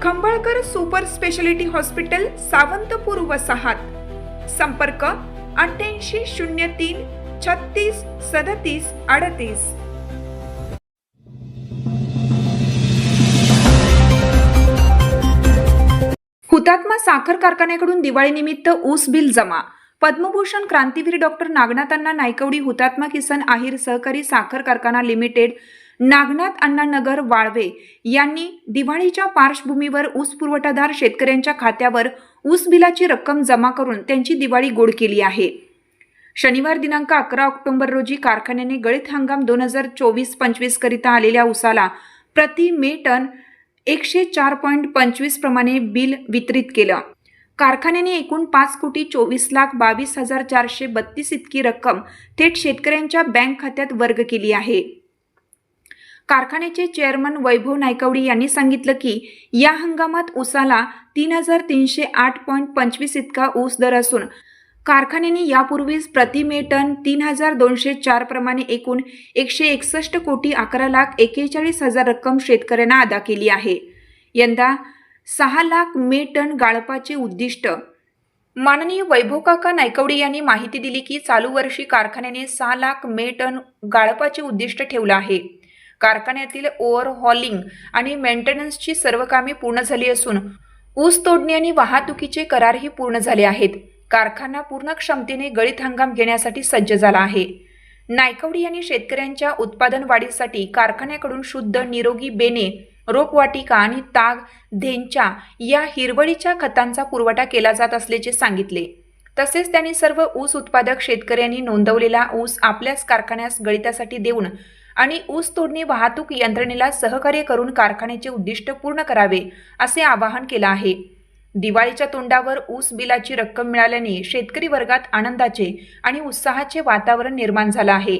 Khambalkar super speciality hospital Sawantpur वसाहत. संपर्क अठ्ठ्याऐंशी शून्य तीन छत्तीस सदतीस अडतीस. हुतात्मा साखर कारखान्याकडून दिवाळीनिमित्त ऊस बिल जमा. पद्मभूषण क्रांतीवीर डॉक्टर नागनाथांना नायकवडी हुतात्मा किसन आहिर सहकारी साखर कारखाना लिमिटेड नागनाथ अण्णानगर वाळवे यांनी दिवाळीच्या पार्श्वभूमीवर ऊस पुरवठादार शेतकऱ्यांच्या खात्यावर ऊस बिलाची रक्कम जमा करून त्यांची दिवाळी गोड केली आहे. शनिवार दिनांक अकरा ऑक्टोबर रोजी कारखान्याने गळीत हंगाम दोन हजार चोवीस पंचवीस करिता आलेल्या ऊसाला प्रति मे टन एकशे चार पॉईंट पंचवीस प्रमाणे बिल वितरित केलं. कारखान्याने एकूण पाच कोटी चोवीस लाख बावीस हजार चारशे बत्तीस इतकी रक्कम थेट शेतकऱ्यांच्या बँक खात्यात वर्ग केली आहे. कारखान्याचे चेअरमन वैभव नायकवडी यांनी सांगितलं की या हंगामात ऊसाला तीन हजार तीनशे आठ पॉईंट पंचवीस इतका ऊस दर असून कारखान्याने यापूर्वीच प्रति मे टन तीन हजार दोनशे चार प्रमाणे एकूण एकशे एकसष्ट कोटी अकरा लाख एकेचाळीस हजार रक्कम शेतकऱ्यांना अदा केली आहे. यंदा सहा लाख मे टन गाळपाचे उद्दिष्ट. माननीय वैभव काका नायकवडी यांनी माहिती दिली की चालू वर्षी कारखान्याने सहा लाख मे टन गाळपाचे उद्दिष्ट ठेवलं आहे. कारखान्यातील ओव्हरहॉलिंग आणि मेंटेनन्सची सर्व कामे पूर्ण झाली असून ऊस तोडणी आणि वाहतुकीचे करारही पूर्ण झाले आहेत. कारखाना पूर्ण क्षमतेने गळीत हंगाम घेण्यासाठी सज्ज झाला आहे. नायकवडी यांनी शेतकऱ्यांच्या उत्पादन वाढीसाठी कारखान्याकडून शुद्ध निरोगी बेने रोपवाटिका आणि ताग धेंच्या या हिरवळीच्या खतांचा पुरवठा केला जात असल्याचे सांगितले. तसेच त्यांनी सर्व ऊस उत्पादक शेतकऱ्यांनी नोंदवलेला ऊस आपल्याच कारखान्यास गळितासाठी देऊन आणि ऊस तोडणी वाहतूक यंत्रणेला सहकार्य करून कारखान्याचे उद्दिष्ट पूर्ण करावे असे आवाहन केलं आहे. दिवाळीच्या तोंडावर ऊस बिलाची रक्कम मिळाल्याने शेतकरी वर्गात आनंदाचे आणि उत्साहाचे वातावरण निर्माण झालं आहे.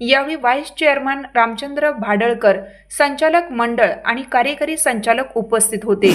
यावेळी व्हाईस चेअरमन रामचंद्र भाडळकर संचालक मंडळ आणि कार्यकारी संचालक उपस्थित होते.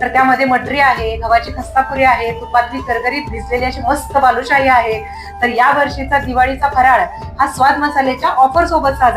तर त्यामध्ये मटरी आहे गव्हाची खस्तापुरी आहे तुपातली करगरीत भिजलेली अशी मस्त बालुशाही आहे. तर या वर्षीचा दिवाळीचा फराळ हा स्वाद मसाल्याच्या ऑफर सोबत साजरा